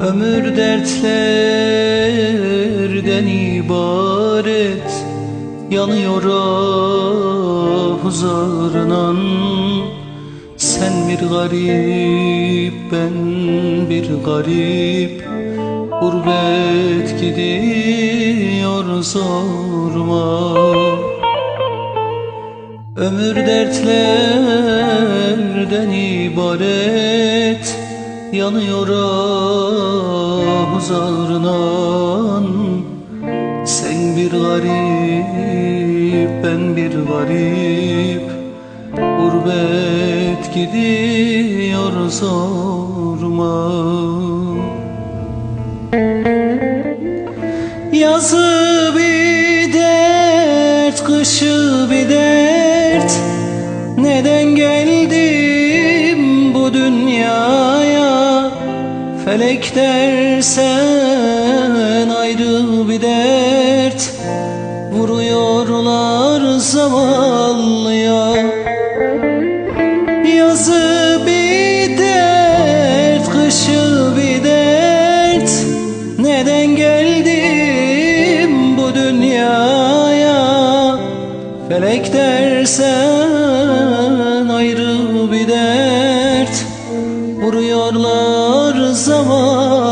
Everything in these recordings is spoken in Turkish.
Ömür dertlerden ibaret Yanıyor ah huzarınan Sen bir garip ben bir garip Gurbet gidiyor zoruma. Ömür dertlerden ibaret Yanıyor ah zarınan Sen bir garip ben bir garip. Gurbet gidiyor zoruma. Yazı bir dert, kışı bir dert. Neden geldim bu dünyaya Felek dersen ayrı bir dert. Vuruyorlar zavallıya. Yazı bir dert, kışı bir dert. Neden geldim bu dünyaya? Felek dersen ayrı bir dert. Vuruyorlar zavallıya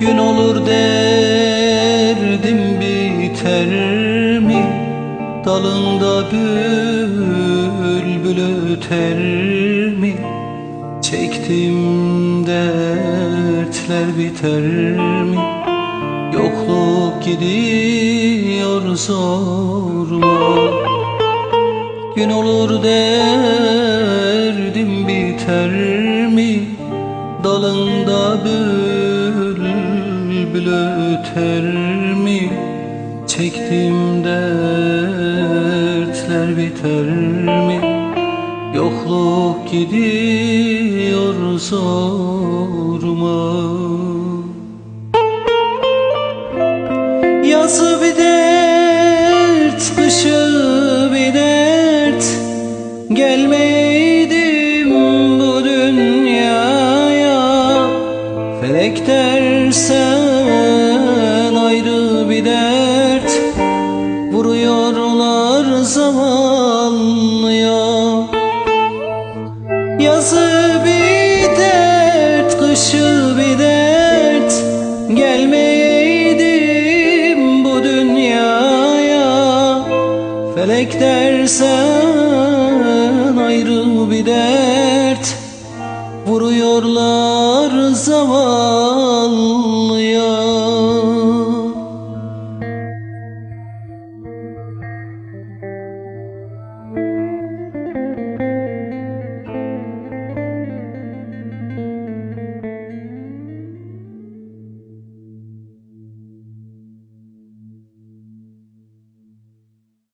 Gün olur derdim biter mi? Dalında bülbül öter mi? Çektim dertler biter mi? Yokluk gidiyor zoruma Gün olur derdim biter mi? Dalında bülbül öter mi? Çektim dertler biter mi? Yokluk gidiyor zoruma Vuruyorlar zavallıya Yazı bir dert, kışı bir dert. Gelmeyeydim bu dünyaya. Felek dersen ayrı bir dert. Vuruyorlar zavallıya